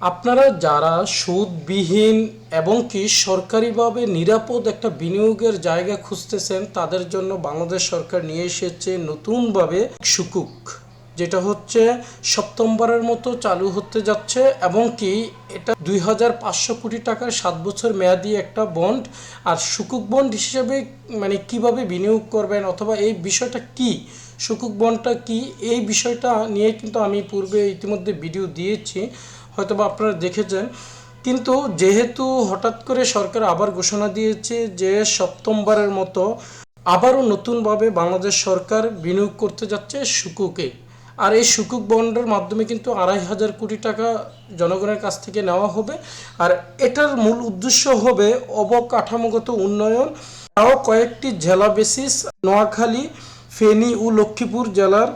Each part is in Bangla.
আপনারা যারা সুদবিহীন এবং কি সরকারিভাবে নিরাপদ একটা বিনিয়োগের জায়গা খুঁজতেছেন, তাদের জন্য বাংলাদেশ সরকার নিয়ে এসেছে নতুনভাবে সুকুক, যেটা হচ্ছে সপ্তমবারের মতো চালু হতে যাচ্ছে এবং কি এটা দুই হাজার পাঁচশো কোটি টাকার সাত বছর মেয়াদি একটা বন্ড। আর সুকুক বন্ড হিসেবে মানে কীভাবে বিনিয়োগ করবেন অথবা এই বিষয়টা কি? সুকুক বন্ডটা কি? এই বিষয়টা নিয়ে কিন্তু আমি পূর্বে ইতিমধ্যে ভিডিও দিয়েছি। হয়তোবা আপনারা দেখেছেন। কিন্তু যেহেতু হঠাৎ করে সরকার আবার ঘোষণা দিয়েছে যে সপ্তমবারের মতো আবারও নতুনভাবে বাংলাদেশ সরকার বিনিয়োগ করতে যাচ্ছে সুকুকে। আর এই সুকুক বন্ডের মাধ্যমে কিন্তু আড়াই হাজার কোটি টাকা জনগণের কাছ থেকে নেওয়া হবে। আর এটার মূল উদ্দেশ্য হবে অবকাঠামোগত উন্নয়ন। তাও কয়েকটি জেলা বেসিস নোয়াখালী, ফেনী ও লক্ষ্মীপুর জেলার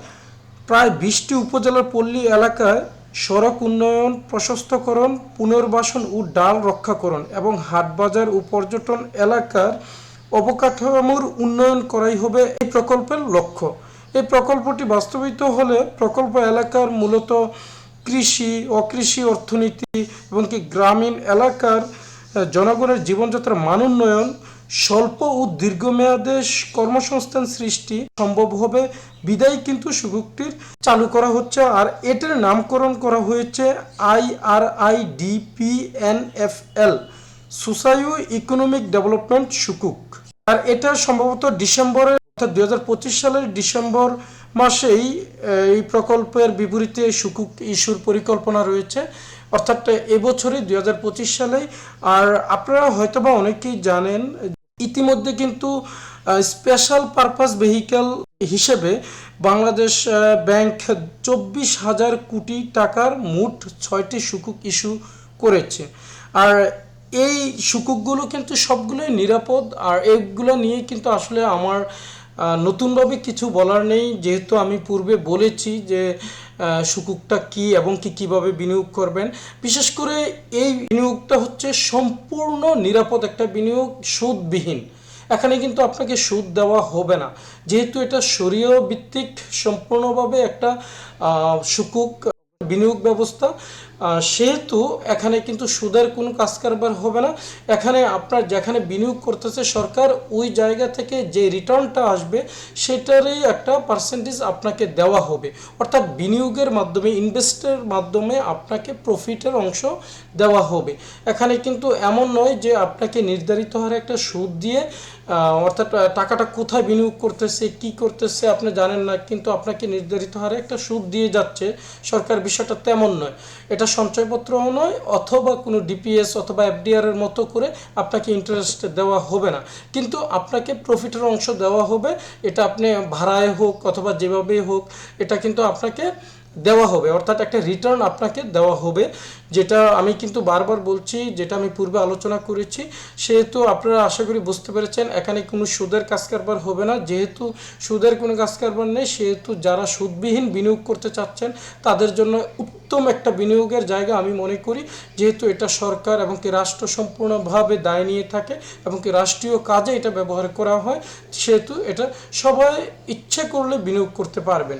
প্রায় বিশটি উপজেলার পল্লী এলাকায় সড়ক উন্নয়ন, প্রশস্তকরণ, পুনর্বাসন ও ডাল রক্ষাকরণ এবং হাটবাজার ও পর্যটন এলাকার অবকাঠামোর উন্নয়ন করাই হবে এই প্রকল্পের লক্ষ্য। এই প্রকল্পটি বাস্তবিত হলে প্রকল্প এলাকার মূলত কৃষি, অকৃষি অর্থনীতি এবং কি গ্রামীণ এলাকার জনগণের জীবনযাত্রার মান উন্নয়ন স্বল্প ও দীর্ঘমেয়াদে কর্মসংস্থান সৃষ্টি সম্ভব হবে। বিদায় কিন্তু সুযোগটির চালু করা হচ্ছে আর এটার নামকরণ করা হয়েছে I R I DPNFL socio economic development সুকুক। আর এটা সম্ভবত ডিসেম্বরের, অর্থাৎ হাজার পঁচিশ সালের ডিসেম্বর মাসেই, এই প্রকল্পের বিপরীতে সুকুক ইস্যুর পরিকল্পনা রয়েছে। অর্থাৎ এবছরই পঁচিশ সালে আর আপনারা হয়তোবা অনেকেই জানেন ইতিমধ্যে কিন্তু স্পেশাল পারপাস ভেহিকেল হিসেবে বাংলাদেশ ব্যাংক চব্বিশ হাজার কোটি টাকার মোট ছয়টি সুকুক ইস্যু করেছে। আর এই সুকুকগুলো কিন্তু সবগুলোই নিরাপদ, আর এগুলো নিয়ে কিন্তু আসলে আমার নতুনভাবে কিছু বলার নেই। যেহেতু আমি পূর্বে বলেছি যে সুকুকটা কি এবং কি কীভাবে বিনিয়োগ করবেন, বিশেষ করে এই বিনিয়োগটা হচ্ছে সম্পূর্ণ নিরাপদ একটা বিনিয়োগ, সুদবিহীন। এখানে কিন্তু আপনাকে সুদ দেওয়া হবে না। যেহেতু এটা সরিয় ভিত্তিক, সম্পূর্ণভাবে একটা সুকুক বিনিয়োগ ব্যবস্থা সেহেতু এখানে কিন্তু সুদের কোনো কাজ কারবার হবে না। এখানে আপনার যেখানে বিনিয়োগ করতেছে সরকার, ওই জায়গা থেকে যে রিটার্নটা আসবে, সেটারই একটা পার্সেন্টেজ আপনাকে দেওয়া হবে। অর্থাৎ বিনিয়োগের মাধ্যমে ইনভেস্টের মাধ্যমে আপনাকে প্রফিটের অংশ দেওয়া হবে। এখানে কিন্তু এমন নয় যে আপনাকে নির্ধারিত হারে একটা সুদ দিয়ে অর্থাৎ টাকাটা কোথায় বিনিয়োগ করতেছে, কি করতেছে আপনি জানেন না, কিন্তু আপনাকে নির্ধারিত হারে একটা সুদ দিয়ে যাচ্ছে। সরকার বিষয়টা তেমন নয়। এটা সঞ্চয়পত্রও নয়, অথবা কোনো ডিপিএস অথবা এফডিআর এর মতো করে আপনাকে ইন্টারেস্ট দেওয়া হবে না। কিন্তু আপনাকে প্রফিটের অংশ দেওয়া হবে। এটা আপনি ভাড়ায় হোক অথবা যেভাবেই হোক, এটা কিন্তু আপনাকে দেওয়া হবে, অর্থাৎ একটা রিটার্ন আপনাকে দেওয়া হবে, যেটা আমি কিন্তু বারবার বলছি, যেটা আমি পূর্বে আলোচনা করেছি, সেহেতু আপনারা আশা করি বুঝতে পেরেছেন, এখানে কোনো সুদের কাজ কারবার হবে না, যেহেতু সুদের কোনো কাজ কারবার নেই, সেহেতু যারা সুদবিহীন বিনিয়োগ করতে চাচ্ছেন, তাদের জন্য উত্তম একটা বিনিয়োগের জায়গা আমি মনে করি, যেহেতু এটা সরকার এবং কি রাষ্ট্র সম্পূর্ণভাবে দায় নিয়ে থাকে এবং কি রাষ্ট্রীয় কাজে এটা ব্যবহার করা হয়, সেহেতু এটা সবাই ইচ্ছে করলে বিনিয়োগ করতে পারবেন।